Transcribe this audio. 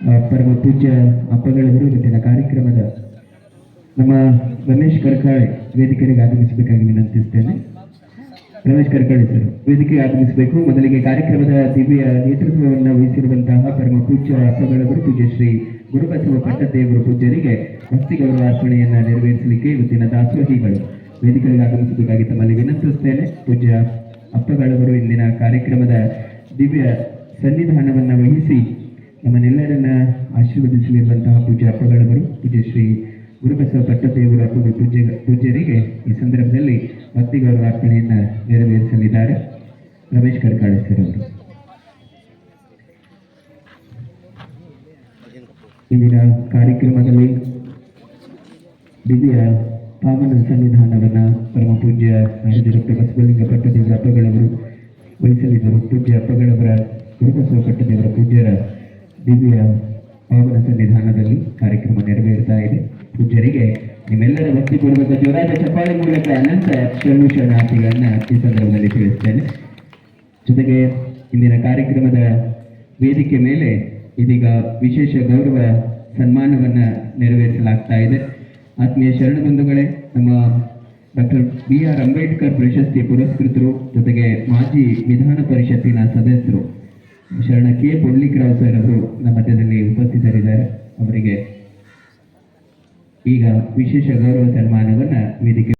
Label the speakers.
Speaker 1: ಪರಮ ಪೂಜ್ಯ ಅಪ್ಪಗಳವರು ಇವತ್ತಿನ ಕಾರ್ಯಕ್ರಮದ ನಮ್ಮ ರಮೇಶ್ ಕರ್ಕಾಳೆ ವೇದಿಕೆಗೆ ಆಗಮಿಸಬೇಕಾಗಿ ವಿನಂತಿಸ್ತೇನೆ. ರಮೇಶ್ ಕರ್ಕಾಳೆ ಸರ್, ವೇದಿಕೆಗೆ ಆಗಮಿಸಬೇಕು. ಮೊದಲಿಗೆ ಕಾರ್ಯಕ್ರಮದ ದಿವ್ಯ ನೇತೃತ್ವವನ್ನು ವಹಿಸಿರುವಂತಹ ಪರಮ ಪೂಜ್ಯ ಅಪ್ಪಗಳವರು, ಪೂಜ್ಯ ಶ್ರೀ ಗುರುಬಸವ ಪಟ್ಟದೇವರು ಪೂಜ್ಯರಿಗೆ ಭಕ್ತಿ ಗೌರವ ನೆರವೇರಿಸಲಿಕ್ಕೆ ಇವತ್ತಿನ ದಾಸೋಹಿಗಳು ವೇದಿಕೆಗೆ ಆಗಮಿಸಬೇಕಾಗಿ ತಮ್ಮಲ್ಲಿ ವಿನಂತಿಸುತ್ತೇನೆ ಪೂಜ್ಯ ಅಪ್ಪಗಳವರು ಇಂದಿನ ಕಾರ್ಯಕ್ರಮದ ದಿವ್ಯ ಸನ್ನಿಧಾನವನ್ನು ವಹಿಸಿ ನಮ್ಮನ್ನೆಲ್ಲರನ್ನ ಆಶೀರ್ವದಿಸಲಿರುವಂತಹ ಪೂಜ್ಯ ಅಪ್ಪಗಳವರು, ಪೂಜ್ಯ ಶ್ರೀ ಗುರುಬಸವ ಪಟ್ಟದೇವರ ಪೂಜೆ ಪೂಜೆ ಪೂಜ್ಯರಿಗೆ ಈ ಸಂದರ್ಭದಲ್ಲಿ ಭಕ್ತಿ ಗೌರವ ಅರ್ಪಣೆಯನ್ನ ನೆರವೇರಿಸಲಿದ್ದಾರೆ. ರಮೇಶ್ ಕರ್ಕಾಳೆ ಅವರು. ಇಂದಿನ ಕಾರ್ಯಕ್ರಮದಲ್ಲಿ ದಿವ್ಯ ಪಾವನ ಸನ್ನಿಧಾನವನ್ನು ಪರಮ ಪೂಜ್ಯ ನಡೆದಿರುತ್ತೆ ಬಸವಲಿಂಗ ಪಟ್ಟದೇವರ ಹಬ್ಬಗಳವರು ವಹಿಸಲಿದ್ದರು. ಪೂಜ್ಯ ಹಬ್ಬಗಳವರ ಗುರುಬಸವ ಪಟ್ಟದೇವರ ಪೂಜ್ಯರ ದಿವ್ಯ ಪಾವನ ಸನ್ನಿಧಾನದಲ್ಲಿ ಕಾರ್ಯಕ್ರಮ ನೆರವೇರ್ತಾ ಇದೆ. ಪೂಜ್ಯರಿಗೆ ನಿಮ್ಮೆಲ್ಲರ ಭಕ್ತಿಪೂರ್ವಕ ಜೋರಾದ ಚಪ್ಪಾಳೆ ಮೂಲಕ ಅನಂತ ಶರಣು ಶರಣಾರ್ಥಿಗಳನ್ನ ಈ ಸಂದರ್ಭದಲ್ಲಿ ತಿಳಿಸ್ತೇನೆ. ಜೊತೆಗೆ ಇಂದಿನ ಕಾರ್ಯಕ್ರಮದ ವೇದಿಕೆ ಮೇಲೆ ಇದೀಗ ವಿಶೇಷ ಗೌರವ ಸನ್ಮಾನವನ್ನ ನೆರವೇರಿಸಲಾಗ್ತಾ ಇದೆ. ಆತ್ಮೀಯ ಶರಣ ಬಂಧುಗಳೇ, ನಮ್ಮ ಡಾಕ್ಟರ್ ಬಿ ಆರ್ ಅಂಬೇಡ್ಕರ್ ಪ್ರಶಸ್ತಿ ಪುರಸ್ಕೃತರು, ಜೊತೆಗೆ ಮಾಜಿ ವಿಧಾನ ಪರಿಷತ್ತಿನ ಸದಸ್ಯರು ಶರಣ ಕೆ ಪೊಳ್ಳಿಕರಾವ್ ಸರ್ ಅವರು ನಮ್ಮ ಮಧ್ಯದಲ್ಲಿ ಉಪಸ್ಥಿತರಿದ್ದಾರೆ. ಅವರಿಗೆ ಈಗ ವಿಶೇಷ ಗೌರವ ಸನ್ಮಾನವನ್ನ ವೇದಿಕೆ